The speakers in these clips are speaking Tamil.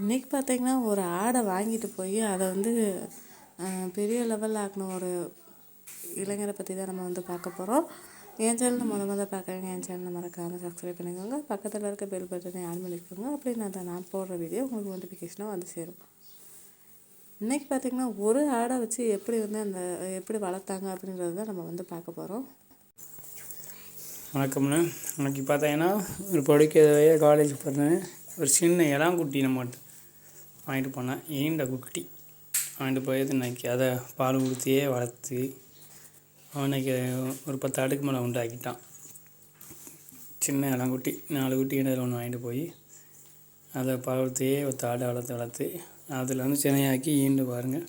இன்றைக்கி பார்த்தீங்கன்னா ஒரு ஆடை வாங்கிட்டு போய் அதை வந்து பெரிய லெவலில் ஆக்கின ஒரு இளைஞரை பற்றி தான் நம்ம வந்து பார்க்க போகிறோம் என் சேனலில் முத முதல்ல பார்க்குறேங்க என் சேனலை மறக்காமல் சப்ஸ்கிரைப் பண்ணிக்கோங்க. பக்கத்தில் இருக்க பெல் பட்டனை ஆன் பண்ணிக்கோங்க. அப்படின்னா அதை நான் போடுற வீடியோ உங்களுக்கு நோட்டிஃபிகேஷனாக வந்து சேரும். இன்றைக்கி பார்த்திங்கன்னா ஒரு ஆடை வச்சு எப்படி வந்து அந்த எப்படி வளர்த்தாங்க அப்படின்றத தான் நம்ம வந்து பார்க்க போகிறோம் வணக்கம்ண்ணா. இன்னைக்கு பார்த்தீங்கன்னா ஒரு படிக்கவே காலேஜ் போகிறேன் ஒரு சின்ன இளாங்குட்டி நம்ம வாங்கிட்டு போனேன் ஈண்ட குட்டி. வாங்கிட்டு போய் இன்னைக்கு அதை பால் கொடுத்தியே வளர்த்து அவனுக்கு ஒரு பத்து அடுக்கு மேலே உண்டாக்கிட்டான். சின்ன இளங்குட்டி நாலு குட்டி இடையில ஒன்று வாங்கிட்டு போய் அதை பால் கொடுத்தியே ஒரு தாடை வளர்த்து வளர்த்து அதில் வந்து சினையாக்கி ஈண்டு பாருங்கள்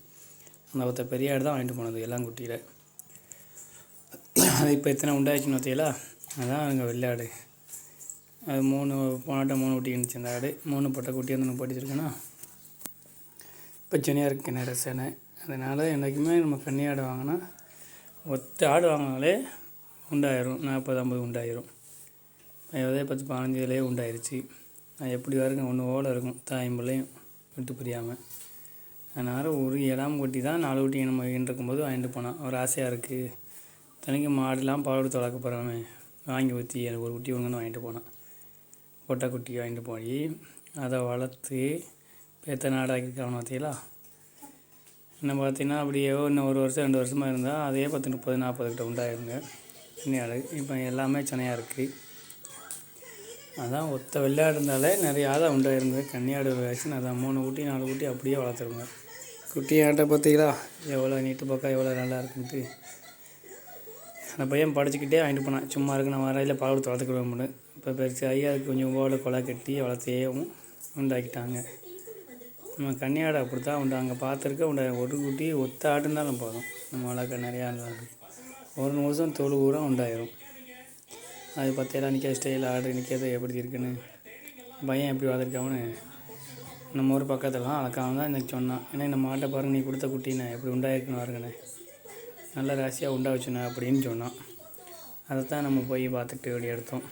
அந்த ஒருத்த பெரிய ஆடு தான் வாங்கிட்டு போனது இளங்குட்டியில் அது இப்போ எத்தனை உண்டாச்சுன்னு பார்த்தீங்களா அதான் அங்கே வெள்ளாடு. அது மூணு போனாட்டம் மூணு குட்டி இருந்துச்சு அந்த ஆடு. மூணு பொட்டை குட்டி வந்து நம்ம போட்டுருக்கேன்னா இப்போ சென்னையாக இருக்கு கிணறு சேனை. அதனால் என்றைக்குமே நம்ம கன்னி ஆடு வாங்கினா ஒத்த ஆடு வாங்கினாலே உண்டாயிரும். நாற்பது ஐம்பது உண்டாயிரும். அதே பத்து பதினஞ்சுலேயே உண்டாயிருச்சு. அது எப்படி வரைக்கும் ஒன்று ஓட இருக்கும் தாயம்பிள்ளையும் விட்டு புரியாமல் அதனால் ஒரு இடம் குட்டி தான் நாலு குட்டி நம்ம இருக்கும்போது வாங்கிட்டு போனான் ஒரு ஆசையாக இருக்குது தனிக்கு மாடுலாம் பால் கொடுத்து வளர்க்க போகிறவன் வாங்கி ஊற்றி எனக்கு ஒரு குட்டி ஒன்றுன்னு வாங்கிட்டு போனான் பொட்டை குட்டி வாங்கிட்டு போய் அதை வளர்த்து இப்போ நாடாக்கிருக்காங்க பார்த்தீங்களா? என்ன பார்த்தீங்கன்னா அப்படியே இன்னும் ஒரு வருஷம் ரெண்டு வருஷமாக இருந்தால் அதே பத்து முப்பது நாற்பது கிட்ட உண்டாயிருங்க. கன்னியாடு இப்போ எல்லாமே சென்னையாக இருக்குது அதான் ஒத்த வெள்ளாடு இருந்தாலே நிறைய ஆடை உண்டாயிருந்தது கன்னியாடு வேக்சின் அதான் மூணு குட்டி நாலு குட்டி அப்படியே வளர்த்துருங்க. குட்டி ஆட்டை பார்த்தீங்களா? எவ்வளோ நீட்டு பக்கம் எவ்வளோ நல்லா இருக்குன்ட்டு. அந்த பையன் படிச்சுக்கிட்டே வாங்கிட்டு போனான். சும்மா இருக்கு நான் வரையில் பால் கொடுத்து வளர்த்துக்கிடுவேன் இப்போ பெருசு ஐயா கொஞ்சம் ஓலை கொலை கட்டி வளர்த்தையவும் உண்டாக்கிட்டாங்க. நம்ம கன்னியாடை அப்படி தான் உண்டு. அங்கே பார்த்துருக்க உண்ட ஒரு குட்டி ஒத்த ஆடுனாலும் போதும். நம்ம வளர்க்க நிறையா இருந்தாலும் ஒரு நிமிஷம் தொழு பூரா உண்டாயிரும். அது பத்தையெல்லாம் நிற்க ஸ்டைல் ஆடு நிற்கிறது எப்படி இருக்குன்னு பையன் எப்படி வளர்த்துருக்காமனு நம்ம ஊர் பக்கத்துலலாம் வளர்க்காம தான் எனக்கு சொன்னான். ஏன்னா இந்த மாட்டை பாருங்க நீ கொடுத்த குட்டிண்ணே எப்படி உண்டாயிருக்குன்னு பாருங்கண்ணே. நல்ல ராசியாக உண்டா வச்சுண்ணே அப்படின்னு சொன்னான். அதை தான் நம்ம போய் பார்த்துட்டு வெளியே எடுத்தோம்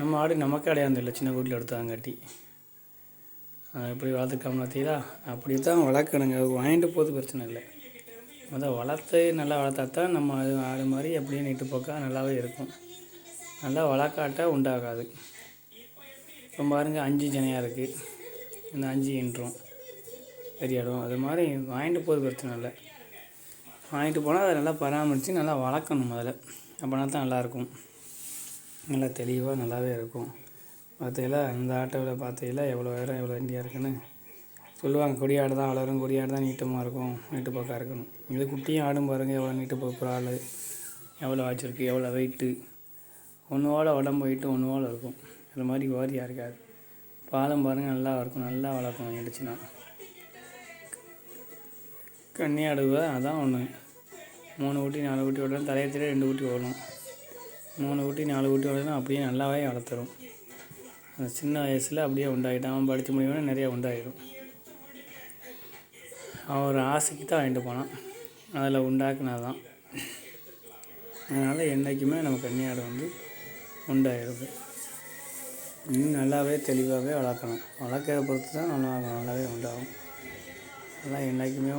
நம்ம ஆடு நமக்கு அடையாந்து இல்லை சின்ன கூட்டில் எடுத்தாங்காட்டி அதை எப்படி வளர்த்துக்காம பார்த்தீங்களா அப்படி தான் வளர்க்கணுங்க வாங்கிட்டு போகிறது பிரச்சனை இல்லை. முதல் வளர்த்து நல்லா வளர்த்தா தான் நம்ம அது ஆடு மாதிரி அப்படியே நீட்டு போக்கா நல்லாவே இருக்கும். நல்லா வளர்க்காட்டா உண்டாகாது. இப்போ பாருங்க அஞ்சு ஜனையாக இருக்குது இந்த அஞ்சு இன்றும் பெரிய இடம். அது மாதிரி வாங்கிட்டு போகிறது பிரச்சனை இல்லை. வாங்கிட்டு போனால் அதை நல்லா பராமரித்து நல்லா வளர்க்கணும் முதல்ல. அப்படின்னா தான் நல்லாயிருக்கும். நல்லா தெளிவாக நல்லாவே இருக்கும். பார்த்தீங்களா இந்த ஆட்டோவில் பார்த்தீங்களா எவ்வளோ உயரம் எவ்வளோ வண்டியாக இருக்குன்னு. சொல்லுவாங்க கொடி ஆடு தான் வளரும் கொடி ஆடு தான் நீட்டமாக இருக்கும் நீட்டு போக்காக இருக்கணும். இது குட்டியும் ஆடும் பாருங்கள் எவ்வளோ நீட்டு போக்கு ஆள் எவ்வளோ ஆச்சிருக்கு எவ்வளோ வெயிட்டு ஒன்றுவோட உடம்பு வெயிட்டு ஒன்றுவோட இருக்கும். அது மாதிரி வாரியாக இருக்காது. பாலம் பாருங்கள் நல்லா இருக்கும் நல்லா வளர்க்கணும் கண்ணி கன்னியாடுவை அதான் ஒன்று மூணு ஊட்டி நாலு ஊட்டி விடணும் தலையத்திலே ரெண்டு ஊட்டி ஓடணும் மூணு ஊட்டி நாலு ஊட்டி விடணும் அப்படியே நல்லாவே வளர்த்துரும். அந்த சின்ன வயசில் அப்படியே உண்டாகிட்டான் அவன் படித்து முடியும்னா நிறைய உண்டாயிடும் அவன் ஒரு ஆசைக்கு தான் வாங்கிட்டு போனான். அதில் உண்டாக்குனாதான் அதனால் என்றைக்குமே நம்ம கன்னியாடு வந்து உண்டாயிடுது இன்னும் நல்லாவே தெளிவாகவே வளர்க்கணும். வளர்க்குறத பொறுத்து தான் நல்லா நல்லாவே உண்டாகும். அதெல்லாம் என்றைக்குமே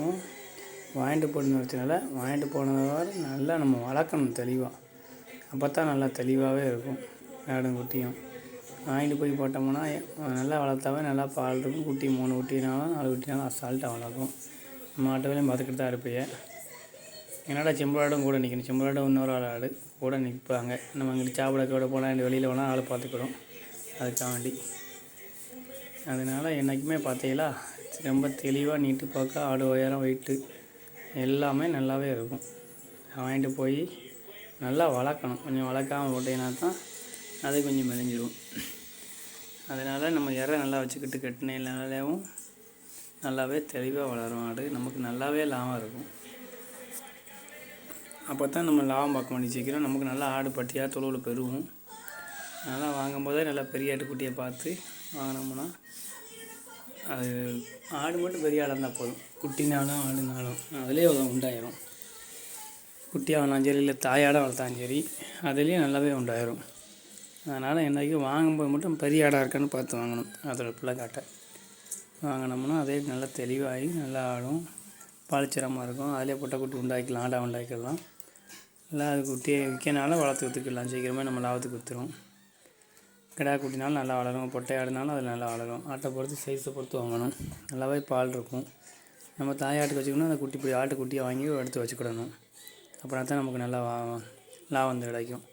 வாங்கிட்டு போன வச்சனால வாங்கிட்டு போனதை நல்லா நம்ம வளர்க்கணும் தெளிவாக அப்போ தான் நல்லா தெளிவாகவே இருக்கும் ஆடும் குட்டியும் வாங்கிட்டு போய் போட்டோம்னா நல்லா வளர்த்தாவே நல்லா பால் இருக்கும். குட்டி மூணு குட்டினாலும் நாலு குட்டினாலும் அசால்ட்டாக வளர்க்கும். மாட்டவிலையும் பார்த்துக்கிட்டு தான் இருப்பீங்க. என்னடா செம்பராடும் கூட நிற்கணும் செம்பராடும் இன்னொரு ஆள் ஆடு. கூட நிற்பாங்க. நம்ம இங்கிட்டு சாப்பிட கூட போனால் இந்த வெளியில் போனால் ஆள் பார்த்துக்கிறோம். அதுக்காண்டி. அதனால் என்றைக்குமே பார்த்தீங்களா ரொம்ப தெளிவாக நீட்டு பார்க்க ஆடு உயரம் வெயிட்டு எல்லாமே நல்லாவே இருக்கும். வாங்கிட்டு போய் நல்லா வளர்க்கணும். கொஞ்சம் வளர்க்காமல் போட்டீங்கன்னா தான் அது கொஞ்சம் மெலிஞ்சிடும் அதனால் நம்ம இறை நல்லா வச்சுக்கிட்டு கட்டினாலும் நல்லாவே தெளிவாக வளரும். ஆடு நமக்கு நல்லாவே லாபம் இருக்கும். அப்போ தான் நம்ம லாபம் பார்க்க வேண்டிய சீக்கிரம் நமக்கு நல்லா ஆடு பட்டியாக தொழுவில் பெருகும். அதனால் வாங்கும்போதே நல்லா பெரிய ஆட்டுக்குட்டியை பார்த்து வாங்கினோம்னா அது ஆடு மட்டும் பெரிய ஆடாக இருந்தால் போதும். குட்டினாலும் ஆடுனாலும் அதுலேயே அவ்வளோ உண்டாயிரும். குட்டியாக வளர்ந்தாலும் சரி இல்லை தாயாடாக வளர்த்தாலும் சரி அதுலேயும் நல்லாவே உண்டாயிரும். அதனால் என்றைக்கும் வாங்கும்போது மட்டும் பெரிய ஆடாக இருக்கான்னு பார்த்து வாங்கணும். அதோட பிள்ளை காட்டை வாங்கினோம்னா அதே நல்லா தெளிவாகி நல்லா ஆடும். பாலிச்சிரமாக இருக்கும். அதிலே பொட்டை குட்டி உண்டாக்கிக்கலாம் ஆடாக உண்டாக்கிடலாம் இல்லை அது குட்டியை விற்கனால வளர்த்து விற்றுக்கலாம் சீக்கிரமே நம்ம லாபத்துக்கு விற்றுரும் கிடா குட்டினாலும் நல்லா வளரும் பொட்டை ஆடுனாலும் அது நல்லா வளரும். ஆட்டை பொறுத்து சைஸை பொறுத்து வாங்கணும். நல்லாவே பால் இருக்கும். நம்ம தாயாட்டுக்கு வச்சுக்கணும் அந்த குட்டி இப்படி ஆட்டு குட்டியை வாங்கி எடுத்து வச்சுக்கிடணும். அப்புறம் தான் நமக்கு நல்லா லாபம் வந்து கிடைக்கும்.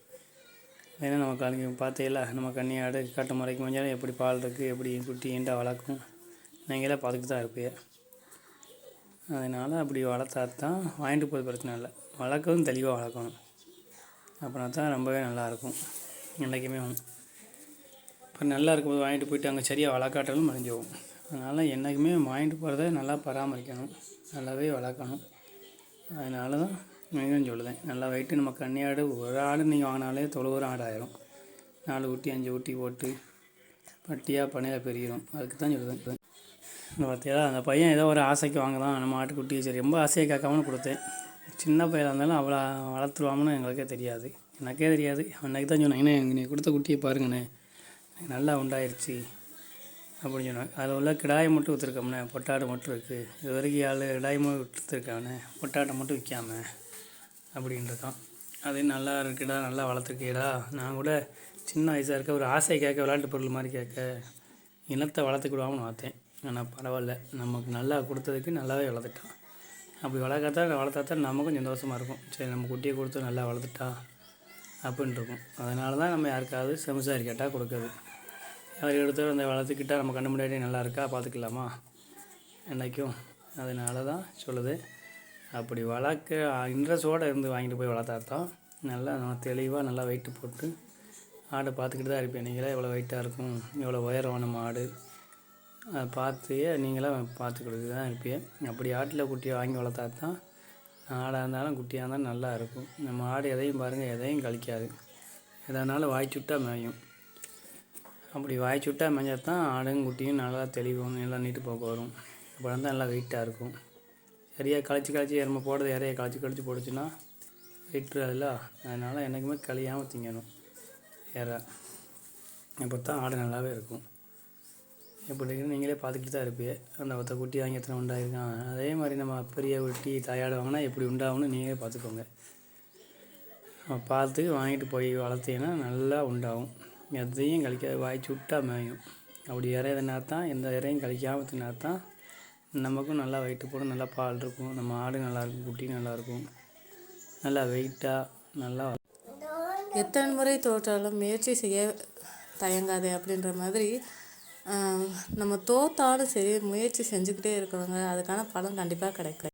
ஏன்னா நம்ம கலங்கி பார்த்தேல நம்ம கன்னி ஆடு கட்டு முறைக்கு மஞ்சாலும் எப்படி பால் இருக்குது எப்படி குட்டி ஏண்டா வளர்க்கும்? நீங்களே பார்த்துட்டு தான் இருப்பீங்க. அதனால் அப்படி வளர்த்தா தான் வாங்கிட்டு போகிறது பிரச்சனை இல்லை. வளர்க்கவும் தெளிவாக வளர்க்கணும். அப்புறம் தான் ரொம்பவே நல்லாயிருக்கும் என்றைக்குமே இப்போ நல்லா இருக்கும்போது வாங்கிட்டு போயிட்டு அங்கே சரியாக வளர்க்காட்டாலும் மறைஞ்சு அதனால் என்றைக்குமே வாங்கிட்டு போகிறத நல்லா பராமரிக்கணும். நல்லாவே வளர்க்கணும். அதனால தான் மிகவும் சொல்லுதேன். நல்லா வெயிட்டு நம்ம கன்னி ஒரு ஆடு நீங்கள் வாங்கினாலே தொழுவுற ஆடு ஆயிரும் நாலு ஊட்டி அஞ்சு ஊட்டி போட்டு பட்டியாக பனையில் பெருகிடும் அதுக்கு தான் சொல்லுதேன். இந்த பார்த்தியா அந்த பையன் ஏதோ ஒரு ஆசைக்கு வாங்கலாம் நம்ம ஆட்டுக்குட்டி சரி ரொம்ப ஆசையை கேட்காமனு கொடுத்தேன். சின்ன பையனாக இருந்தாலும் அவ்வளோ வளர்த்துருவாங்கன்னு எங்களுக்கே தெரியாது. எனக்கே தெரியாது. அன்னைக்கு தான் சொன்னேன் என்ன நீ கொடுத்த குட்டியை பாருங்கண்ணே. நல்லா உண்டாயிருச்சு அப்படின்னு சொன்னாங்க. அதில் உள்ள கிடாயை மட்டும் விற்றுருக்கோம்ண்ணே பொட்டாடு மட்டும் இருக்குது இது வரைக்கும் ஏழு கிடாயமாக மட்டும் விற்றுருக்கானே பொட்டாட்டை மட்டும் விற்காம அப்படின்ட்டுருக்கான் அது நல்லா இருக்குடா நல்லா வளர்த்துருக்கேடா நான் கூட சின்ன வயசாக இருக்க ஒரு ஆசை கேட்க விளையாட்டு பொருள் மாதிரி கேட்க இனத்தை வளர்த்துக்கிடுவான்னு பார்த்தேன். ஆனால் பரவாயில்ல நமக்கு நல்லா கொடுத்ததுக்கு நல்லாவே வளர்த்துட்டான். அப்படி வளர்க்கத்தா வளர்த்தாத்தா நமக்கும் சந்தோஷமாக இருக்கும். சரி நம்ம குட்டியை கொடுத்து நல்லா வளர்த்துட்டா அப்படின்ட்டு இருக்கும். அதனால தான் நம்ம யாருக்காவது செமசாரி கேட்டால் கொடுக்குறது. அவர் எடுத்தாலும் அந்த வளர்த்துக்கிட்டா நம்ம கண்ணு முன்னாடி நல்லா இருக்கா பார்த்துக்கலாமா? என்றைக்கும் அதனால தான் சொல்லுது. அப்படி வளர்க்க இன்ட்ரெஸ்டோடு இருந்து வாங்கிட்டு போய் வளர்த்தா தான் நல்லா நம்ம தெளிவாக நல்லா வெயிட்டு போட்டு ஆடை பார்த்துக்கிட்டு தான் இருப்பேன். நீங்களே எவ்வளோ வெயிட்டாக இருக்கும்? எவ்வளோ உயரம் நம்ம ஆடு? அதை பார்த்து நீங்களாம் பார்த்துக்கிட்டு தான் இருப்பீங்க. அப்படி ஆட்டில் குட்டியை வாங்கி வளர்த்தா தான் ஆடாக இருந்தாலும் குட்டியாக இருந்தாலும் நல்லா இருக்கும். நம்ம ஆடு எதையும் பாருங்கள் எதையும் கழிக்காது. எதனாலும் வாய்ச்சுட்டா மேயும். அப்படி வாய்ச்சி சுட்டா மேய்ஞ்சா தான் ஆடும் குட்டியும் நல்லா தெளிவும் நல்லா நீட்டு போக்க வரும். அப்புறம் தான் நல்லா வெயிட்டாக இருக்கும். சரியாக கழிச்சு கழிச்சு எருமை போடுறது இறைய கழிச்சு கழிச்சு போடுச்சுன்னா வெயிட்டுறதில்ல அதனால் என்றைக்குமே கழியாமல் திங்கணும். இற அப்போ தான் ஆடு நல்லாவே இருக்கும். எப்படி நீங்களே பார்த்துக்கிட்டு தான் இருப்பீங்க. அந்த ஒத்த குட்டி வாங்கி எத்தனை உண்டாயிருக்கான் அதே மாதிரி நம்ம பெரிய குட்டி தாயாடு வாங்கினா எப்படி உண்டாகும்னு நீங்களே பார்த்துக்கோங்க. நம்ம பார்த்து வாங்கிட்டு போய் வளர்த்தீங்கன்னா நல்லா உண்டாகும். எதையும் கழிக்காது வாய்ச்சி விட்டா மேயும். அப்படி இறையதுனா தான் எந்த இறையும் கழிக்காமல் தின்னா தான் நமக்கும் நல்லா வெயிட்டு போடும் நல்லா பால் இருக்கும். நம்ம ஆடு நல்லாயிருக்கும் குட்டி நல்லாயிருக்கும் நல்லா வெயிட்டாக நல்லா எத்தனை முறை தோற்றாலும் முயற்சி செய்ய தயங்காதே அப்படின்ற மாதிரி நம்ம தோத்தாலும் சரி முயற்சி செஞ்சுக்கிட்டே இருக்கணுங்க அதுக்கான பலன் கண்டிப்பாக கிடைக்கும்.